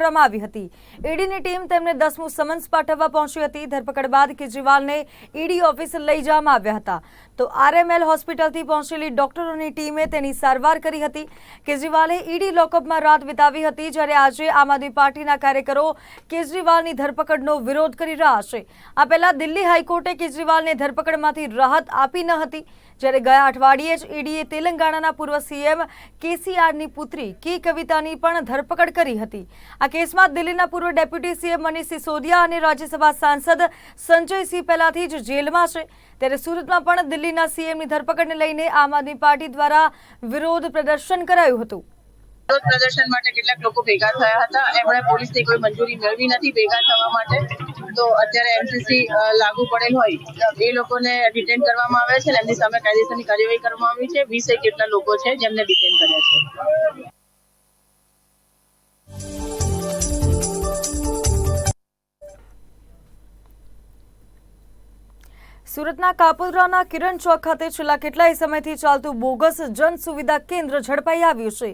કરવામાં આવી હતી. ઈડીની ટીમ તેમને દસમું સમન્સ પાઠવવા પહોંચી હતી. ધરપકડ બાદ કેજરીવાલને ઈડી ઓફિસ લઈ જવામાં આવ્યા હતા. તો આરએમએલ હોસ્પિટલથી પહોંચેલી ડોક્ટરોની ટીમે તેની સારવાર કરી હતી. કેજરીવાલે ઈડી લોકઅપમાં રાત વિતાવી હતી, જ્યારે આજે આમ આદમી પાર્ટીના કાર્યકરો કેજરીવાલની ધરપકડનો વિરોધ કરી રહ્યા છે. આ પહેલા દિલ્હી હાઈકોર્ટે કેજરીવાલને ધરપકડમાંથી રાહત આપી ન હતી. જ્યારે ગયા અઠવાડિયે જ ઈડીએ તેલંગાણાના પૂર્વ સીએમ કેસીઆરની પુત્રી કી કવિતાની પણ ધરપકડ કરી હતી. આ કેસમાં દિલ્હીના પૂર્વ ડેપ્યુટી સીએમ મનીષ સિસોદિયા અને રાજ્યસભા સાંસદ સંજયસિંહ પહેલાથી જ જેલમાં છે. ત્યારે સુરતમાં પણ દિલ્હીના સીએમની ધરપકડને લઈને આમ આદમી પાર્ટી દ્વારા વિરોધ પ્રદર્શન કરાયું હતું. વિરોધ પ્રદર્શન માટે કેટલાક લોકો ભેગા થયા હતા. એમણે પોલીસની કોઈ મંજૂરી મેળવી નથી ભેગા થવા માટે. તો અત્યારે એમસીસી લાગુ પડેલ હોય. એ લોકોને ડિટેન કરવામાં આવે છે એમની સામે કાયદેસરની કાર્યવાહી કરવામાં આવી છે. વીસ કેટલા લોકો છે જેમને ડિટેન કર્યા છે. સુરતના કાપોદ્રાના કિરણ ચોક ખાતે છેલ્લા કેટલાય સમયથી ચાલતું બોગસ જન સુવિધા કેન્દ્ર ઝડપાઈ આવ્યું છે.